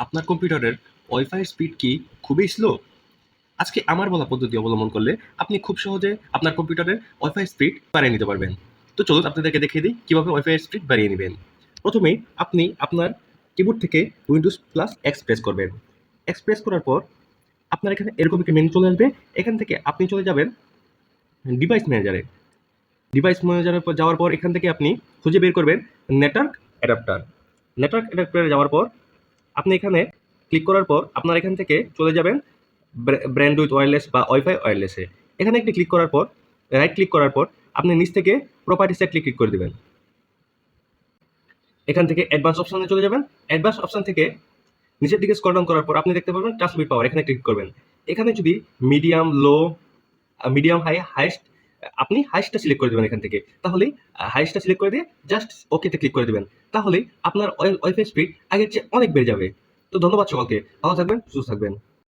আপনার কম্পিউটারের wifi speed কি খুবই স্লো আজকে আমার বলা পদ্ধতি অবলম্বন করলে আপনি খুব সহজে আপনার কম্পিউটারের ওয়াইফাই স্পিড বাড়িয়ে নিতে পারবেন। তো চলুন আপনাদেরকে দেখিয়ে দিই কীভাবে ওয়াইফাই স্পিড বাড়িয়ে নেবেন। প্রথমে আপনি আপনার কিবোর্ড থেকে উইন্ডোজ প্লাস এক্স প্রেস করবেন। এক্স প্রেস করার পর আপনার এখানে এরকম একটি মেনু চলে আসবে। এখান থেকে আপনি চলে যাবেন ডিভাইস ম্যানেজারে ডিভাইস ম্যানেজারে যাওয়ার পর এখান থেকে আপনি খুঁজে বের করবেন নেটওয়ার্ক অ্যাডাপ্টার নেটওয়ার্ক অ্যাডাপ্টারে যাওয়ার পর আপনি এখানে ক্লিক করার পর আপনার এখান থেকে চলে যাবেন ব্র্যান্ড উইথ ওয়ারলেস বা ওয়াইফাই ওয়্যারলেসে এখানে একটি ক্লিক করার পর রাইট ক্লিক করার পর আপনি নিচ থেকে প্রপার্টিসে ক্লিক ক্লিক করে দেবেন। এখান থেকে অ্যাডভান্স অপশানে চলে যাবেন। অ্যাডভান্স অপশন থেকে নিচের দিকে স্ক্রল ডাউন করার পর আপনি দেখতে পাবেন ট্রান্সমিট পাওয়ার এখানে ক্লিক করবেন। এখানে যদি medium low medium high highest আপনি হাইস্টটা সিলেক্ট করে দেবেন এখান থেকে। তাহলে হাইস্টটা সিলেক্ট করে দিয়ে জাস্ট ওকেতে ক্লিক করে দেবেন। তাহলে আপনার ওয়াইফাই স্পিড আগের চেয়ে অনেক বেড়ে যাবে। তো ধন্যবাদ সকলকে। ভালো থাকবেন, সুস্থ থাকবেন।